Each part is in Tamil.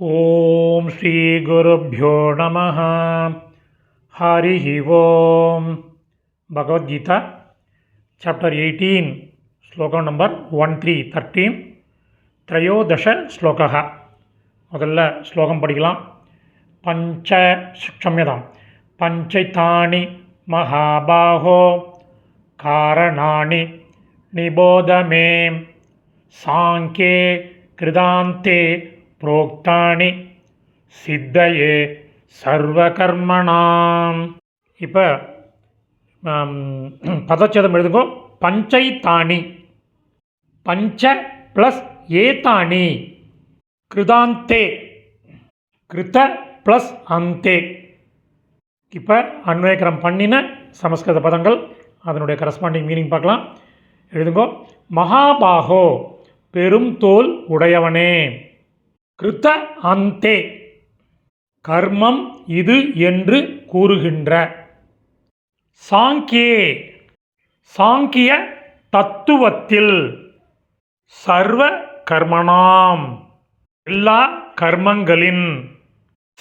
ॐ श्रीगुरुभ्यो नमः। हरिः ओम्। भगवद्गीता चाप्टर् एय्टीन् ஸ்லோகம் நம்பர் ஒன் த்ரீ தர்ட்டீன் த்ரயோதச ஸ்லோகா முதல்ல ஸ்லோகம் படிக்கலாம். பஞ்ச க்ஷமியதாம் பஞ்சைத்தானி மகாபாகோ காரணாணி நிபோதமே சாங்கே கிருதாந்தே புரோக்தானி சித்தையே சர்வகர்மணாம் இப்போ பதச்சேதம் எழுதுங்கோ. பஞ்சைத்தானி பஞ்ச ப்ளஸ் ஏதானி கிருதாந்தே கிருத ப்ளஸ் அந்தே இப்போ அன்வயக்கரம் பண்ணின சமஸ்கிருத பதங்கள் அதனுடைய கரஸ்பாண்டிங் மீனிங் பார்க்கலாம். எழுதுங்கோ. மகாபாகோ பெரும் தோல் உடையவனே. கிருத்த அந்தே. கர்மம் இது என்று கூறுகின்ற. சாங்கியே. சாங்கிய தத்துவத்தில். சர்வ கர்மணாம் எல்லா கர்மங்களின்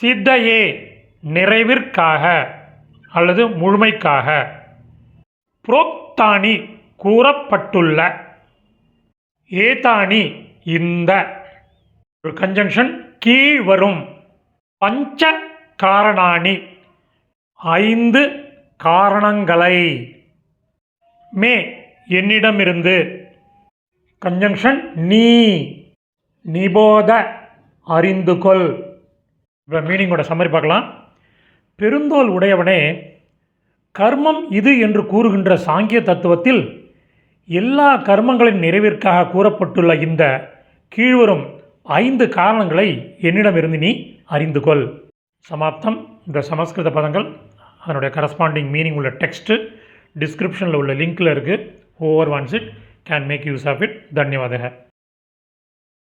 சித்தையே நிறைவிற்காக அல்லது முழுமைக்காக. புரோக்தானி கூறப்பட்டுள்ள. ஏதானி இந்த ஒரு கன்ஜங்ஷன் கீழ் வரும். பஞ்ச காரணானி ஐந்து காரணங்களை. மே என்னிடமிருந்து. கன்ஜங்ஷன் நீ. நிபோத அறிந்து கொள் இப்போ மீனிங்கோட சம்மரி பார்க்கலாம். பெருந்தோல் உடையவனே கர்மம் இது என்று கூறுகின்ற சாங்கிய தத்துவத்தில் எல்லா கர்மங்களின் நிறைவிற்காக கூறப்பட்டுள்ள இந்த கீழ்வரும் ஐந்து காரணங்களை என்னிடமிருந்து நீ அறிந்து கொள் சமாப்தம். இந்த சமஸ்கிருத பதங்கள் அதனுடைய கரஸ்பாண்டிங் மீனிங் உள்ள டெக்ஸ்ட்டு டிஸ்கிரிப்ஷனில் உள்ள லிங்க்கில் இருக்குது over once it can make use of it தன்யவாதக.